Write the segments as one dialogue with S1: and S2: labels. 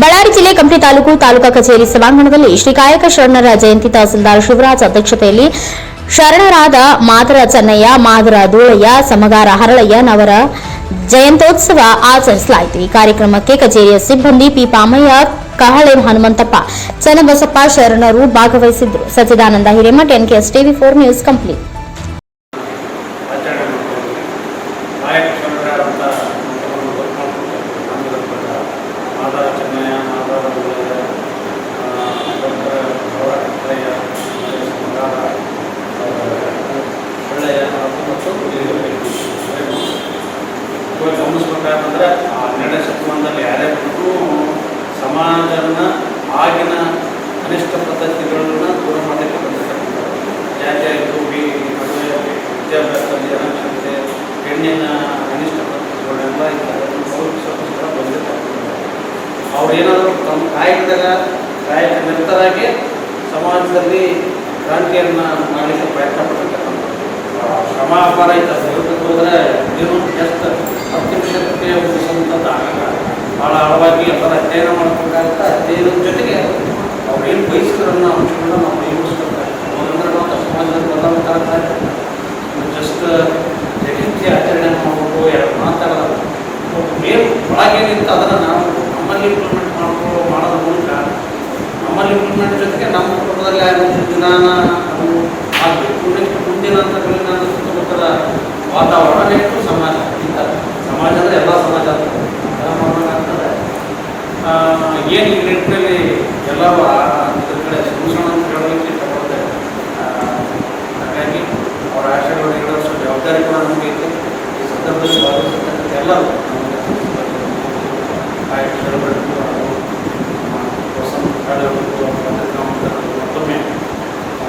S1: ಬಳ್ಳಾರಿ ಜಿಲ್ಲೆ ಕಂಪ್ಲಿ ತಾಲೂಕು ತಾಲೂಕಾ ಕಚೇರಿ ಸಭಾಂಗಣದಲ್ಲಿ ಶ್ರೀ ಕಾಯಕ ಶರಣರ ಜಯಂತಿ ತಹಸೀಲ್ದಾರ್ ಶಿವರಾಜ್ ಅಧ್ಯಕ್ಷತೆಯಲ್ಲಿ ಶರಣರಾದ ಮಾದರ ಚೆನ್ನಯ್ಯ, ಮಾದರ ಧೂಳಯ್ಯ, ಸಮಗಾರ ಹರಳಯ್ಯನವರ ಜಯಂತ್ಯೋತ್ಸವ ಆಚರಿಸಲಾಯಿತು. ಈ ಕಾರ್ಯಕ್ರಮಕ್ಕೆ ಕಚೇರಿಯ ಸಿಬ್ಬಂದಿ ಪಿ ಪಾಮಯ್ಯ, ಕಹಳೆ ಹನುಮಂತಪ್ಪ, ಚನ್ನಬಸಪ್ಪ ಶರಣರು ಭಾಗವಹಿಸಿದ್ದರು. Sachchidananda Hiremath NKS TV four news complete
S2: Kattayya ಮಗಾರ ಒಳ್ಳೆಯ ಮತ್ತು ಇವಾಗ ಗಮನಿಸ್ಬೇಕಾದ್ರೆ ಹನ್ನೆರಡನೇ ಯಾರೇ ಬಂದರೂ ಸಮಾಜನ ಆಗಿನ ಅನಿಷ್ಟ ಪದ್ಧತಿಗಳನ್ನ ದೂರ ಮಾಡಲಿಕ್ಕೆ ಬಂದಿರ್ತಕ್ಕಂಥದ್ದು ಜಾತಿ ಬಿ ಮದುವೆ ವಿದ್ಯಾಭ್ಯಾಸದಲ್ಲಿ ಅನಕ್ಷರತೆ ಹೆಣ್ಣಿನ ಅನಿಷ್ಟ ಪದ್ಧತಿಗಳೆಲ್ಲ ಬಂದಿರ್ತಕ್ಕಂಥದ್ದು ಅವ್ರು ತಮ್ಮ ಕಾಯಕದಾಗ ಕಾಯಕ ನಿರ್ತರಾಗಿ ಸಮಾಜದಲ್ಲಿ ಕ್ರಾಂತಿಯನ್ನು ಮಾಡಲಿಕ್ಕೆ ಪ್ರಯತ್ನ ಪಡ್ತಕ್ಕಂಥದ್ದು. ಶ್ರಮ ಅಪಾರ ಐತೆ. ಹೇಳ್ಬೇಕು ಹೋದರೆ ಏನು ಎಷ್ಟು ನಿಮಿಷಕ್ಕೆ ಮುಗಿಸುವಂಥದ್ದು ಆಗಲ್ಲ. ಭಾಳ ಆಳವಾಗಿ ಎಲ್ಲರ ಅಧ್ಯಯನ ಮಾಡ್ಬೇಕಾಗುತ್ತೆ. ಅಧ್ಯಯನದ ಜೊತೆಗೆ ಅವ್ರು ಏನು ಬಯಸಿದ್ರನ್ನ ಅಂಶಗಳನ್ನ ನಾವು ನಿಯಮಿಸ್ಬೇಕು ಅವ್ರಂದ್ರೆ ನಾವು ಸಮಾಜದಲ್ಲಿ ಬದಲಾವಣೆ ನಮ್ಮಲ್ಲಿ ಇಂಪ್ಲಿಮೆಂಟ್ ಮಾಡ್ಕೊ ಮಾಡೋದ್ರ ಮೂಲಕ ನಮ್ಮಲ್ಲಿ ಇಂಪ್ಲಿಮೆಂಟ್ ಜೊತೆಗೆ ನಮ್ಮ ಕುಟುಂಬದಲ್ಲಿ ಆಗುವಂಥ ಜ್ಞಾನ ಅದು ಆಗಬೇಕು ಮುಂದಿನ ಸುತ್ತಮುತ್ತಲ ವಾತಾವರಣ ನೆಕ್ಸ್ಟ್ ಸಮಾಜ ಇಂಥ ಸಮಾಜ ಅಂದರೆ ಎಲ್ಲ ಸಮಾಜ ಅಂತ ಎಲ್ಲ ಏನು ಈ ನಿಟ್ಟಿನಲ್ಲಿ ಎಲ್ಲರೂ ಆ ಇದ್ರ ಕಡೆ ಸೂಚನೆ ಅಂತ ಹೇಳಲಿಕ್ಕೆ ಇಷ್ಟಪಡ್ತೇವೆ ಆ, ಹಾಗಾಗಿ ಅವರ ಆಶಯಗಳು ಈಡೇರಿಸೋ ಜವಾಬ್ದಾರಿ ಕೂಡ ನಮಗೆ ಐತೆ ಈ ಸಂದರ್ಭದಲ್ಲಿ ಭಾಗವಹಿಸತಕ್ಕಂಥ ಎಲ್ಲರೂ ಕಾಯಕ ಚಳವಳಿಗೂ ಹಾಗೂ ವಸಂತ ಕಾಲವರೆಗೂ ಮತ್ತೊಮ್ಮೆ ಆ,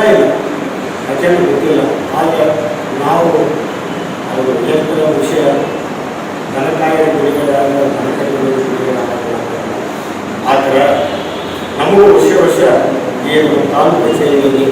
S3: ಬರ್ತಾ ಇಲ್ಲ. ಗೊತ್ತಿಲ್ಲ. ಆದರೆ ನಾವು ಅದು ಹೇಳ್ತಿರೋ ವಿಷಯ ದನಕಾಯ ಗುಡಿಗಳಾಗ ದನಕರುಗಳು ಗುಡಿಗಳಾಗಲ್ಲ ಆ ಥರ ನಮಗೂ ವಿಷಯ ವರ್ಷ ಏನು ತಾಲೂಕು ಕಚೇರಿಯಲ್ಲಿ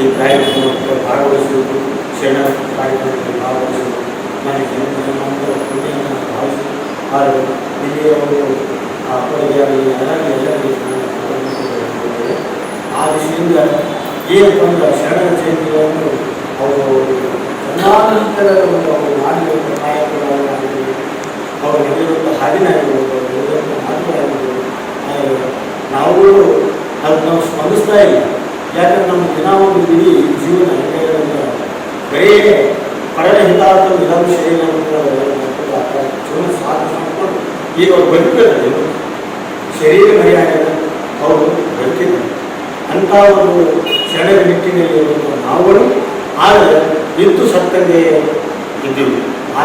S3: ಈ ಕಾರ್ಯಕ್ರಮಕ್ಕೆ ಭಾಗವಹಿಸುವುದು, ಕ್ಷಣ ಕಾರ್ಯಕ್ರಮಕ್ಕೆ ಭಾಗವಹಿಸುವುದು ನನಗೆ ನಮ್ಮದು ಪುಣ್ಯವನ್ನು ಭಾವಿಸಿ ಆದರೆ ಇಲ್ಲಿ ಅವರು ಆ ಕೊಡುಗೆಯಾಗಲಿ ಎಲ್ಲರಿಗೆ ಎಲ್ಲರಿಗೆ ಆ ದಿಶೆಯಿಂದ ಏನಪ್ಪ ಅಂದ್ರೆ ಶರಣ ಜಯಂತಿಗಳನ್ನು ಅವರು ಜನ್ಮಾಂತರ ಒಂದು ಅವರು ಮಾಡಿರುವಂಥ ಕಾರ್ಯಕ್ರಮಗಳಾಗಿರ್ಬೋದು ಅವರು ಹೇಳಿರುವಂಥ ಹಾಡಿನಾಗಿರ್ಬೋದು ಅವರು ಹೇಳಿರುವಂಥ ಮಾತುಗಳಾಗಿರ್ಬೋದು. ನಾವು ಅದು ನಾವು ಸ್ಪಂದಿಸ್ತಾ ಇಲ್ಲ. ಯಾಕಂದ್ರೆ ನಮ್ಮ ದಿನ ಒಂದು ಇಡೀ ಜೀವನ ಹೆಂಗೆ ಬರೀ ಪರಣ ಹಿತಾರ್ಥ ವಿಧಾನ ಶೈಲಿ ಅಂತ ಜೀವನ ಸಾಧನೆ ಈಗ ಅವ್ರು ಬದುಕಿದ್ದಾರೆ ಶರೀರ ಮರಿಯಾಗಿದೆ ಅವರು ಬದುಕಿದ್ದಾರೆ ಅಂಥ ಒಂದು ಶರಣರ ನಿಟ್ಟಿನಲ್ಲಿ ನಾವುಗಳು ಆದರೆ ನಿಂತು ಸತ್ತಂಗೆ ಇದ್ದೀವಿ. ಆ